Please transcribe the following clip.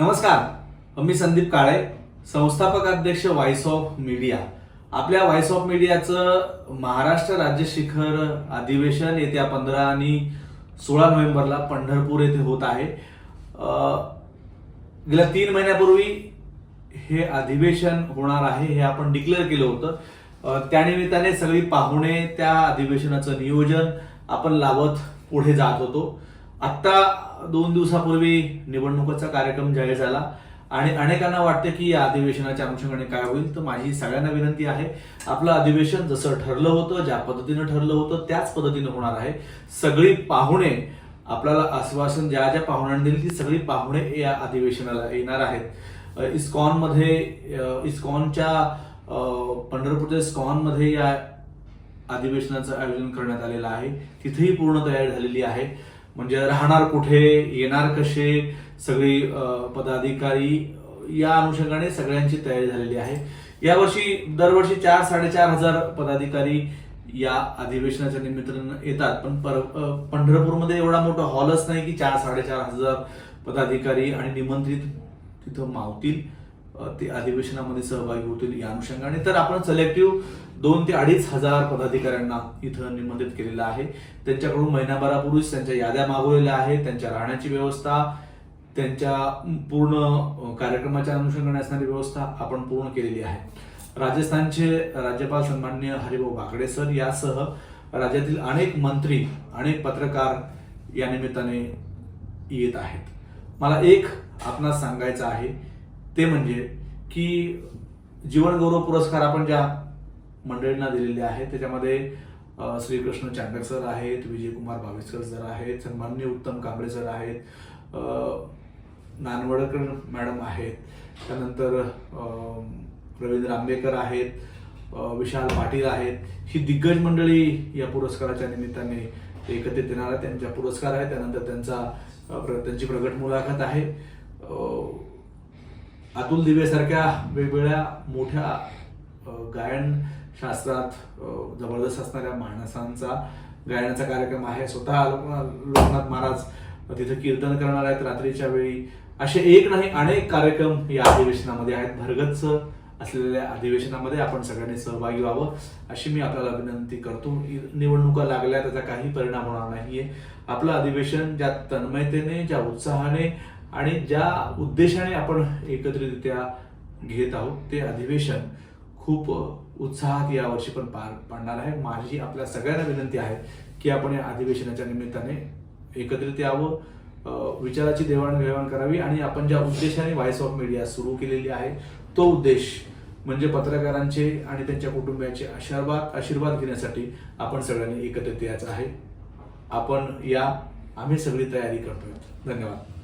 नमस्कार. मी संदीप काळे संस्थापक अध्यक्ष व्हॉइस ऑफ मीडिया आपल्या व्हॉइस ऑफ मीडियाचं महाराष्ट्र राज्य शिखर अधिवेशन येत्या पंधरा आणि सोळा नोव्हेंबरला पंढरपूर येथे होत आहे. गेल्या तीन महिन्यापूर्वी हे अधिवेशन होणार आहे हे आपण डिक्लेअर केलं होतं. त्यानिमित्ताने सगळी पाहुणे त्या अधिवेशनाचं नियोजन आपण लावत पुढे जात होतो. आत्ता दोन दिवसापूर्वी निवडणुकीचा कार्यक्रम जाहीर झाला आणि अनेकांना वाटतं की या अधिवेशनाच्या अनुषंगाने काय होईल तर माझी सगळ्यांना विनंती आहे आपलं अधिवेशन जसं ठरलं होतं ज्या पद्धतीनं ठरलं होतं त्याच पद्धतीनं होणार आहे. सगळी पाहुणे आपल्याला आश्वासन ज्या ज्या पाहुण्यांनी दिली ती सगळी पाहुणे या अधिवेशनाला येणार आहेत. इस्कॉनमध्ये इस्कॉनच्या पंढरपूरच्या इस्कॉनमध्ये या अधिवेशनाचं आयोजन करण्यात आलेलं आहे. तिथेही पूर्ण तयारी झालेली आहे. म्हणजे राहणार कुठे येणार कसे सगळी पदाधिकारी या अनुषंगाने सगळ्यांची तयारी झालेली आहे. यावर्षी दरवर्षी चार साडेचार हजार पदाधिकारी या अधिवेशनाच्या निमित्तानं येतात. पण पर पंढरपूरमध्ये एवढा मोठा हॉलच नाही की चार साडेचार हजार पदाधिकारी आणि निमंत्रित तिथं मावतील. ते अधिवेशनामध्ये सहभागी होतील या अनुषंगाने. तर आपण सिलेक्टिव्ह दोन ते अडीच हजार पदाधिकाऱ्यांना इथं निमंत्रित केलेलं आहे. त्यांच्याकडून महिनाभरापूर्वीच त्यांच्या याद्या मागवलेल्या आहेत. त्यांच्या राहण्याची व्यवस्था त्यांच्या पूर्ण कार्यक्रमाच्या अनुषंगाने असणारी व्यवस्था आपण पूर्ण केलेली आहे. राजस्थानचे राज्यपाल सन्मान्य हरिभाऊ बाकडे सर यासह राज्यातील अनेक मंत्री अनेक पत्रकार या निमित्ताने येत आहेत. मला एक आपणास सांगायचं आहे. ते म्हणजे की जीवनगौरव पुरस्कार आपण ज्या मंडळींना दिलेले आहेत त्याच्यामध्ये श्रीकृष्ण चांडक सर आहेत विजयकुमार भावेसकर सर आहेत सन्मान्य उत्तम कांबळे सर आहेत नानवडकर मॅडम आहेत त्यानंतर रवींद्र आंबेकर आहेत विशाल पाटील आहेत ही दिग्गज मंडळी या पुरस्काराच्या निमित्ताने एकत्रित येणार आहे पुरस्कार आहे त्यानंतर त्यांचा प्र- त्यांची प्रगट मुलाखत आहे. अतुल दिवेसारख्या वेगवेगळ्या मोठ्या गायन शास्त्रात जबरदस्त असणाऱ्या माणसांचा गायनाचा कार्यक्रम आहे. स्वतः लोकनाथ महाराज तिथे कीर्तन करणार आहेत रात्रीच्या वेळी. असे एक नाही अनेक कार्यक्रम या अधिवेशनामध्ये आहेत. भरगच्च असलेल्या अधिवेशनामध्ये आपण सगळ्यांनी सहभागी व्हावं अशी मी आपल्याला विनंती करतो. निवडणुका लागल्या त्याचा काही परिणाम होणार नाहीये. आपलं अधिवेशन ज्या तन्मयतेने ज्या उत्साहाने आणि ज्या उद्देशाने आपण एकत्रितरित्या घेत आहोत ते अधिवेशन खूप उत्साहात यावर्षी पण पार पाडणार आहे. माझी आपल्या सगळ्यांना विनंती आहे की आपण या अधिवेशनाच्या निमित्ताने एकत्रित यावं विचाराची देवाणघेवाण करावी आणि आपण ज्या उद्देशाने व्हॉइस ऑफ मीडिया सुरू केलेली आहे तो उद्देश म्हणजे पत्रकारांचे आणि त्यांच्या कुटुंबियाचे आशीर्वाद आशीर्वाद घेण्यासाठी आपण सगळ्यांनी एकत्रित यायचं आहे. आपण या आम्ही सगळी तयारी करतोय. धन्यवाद.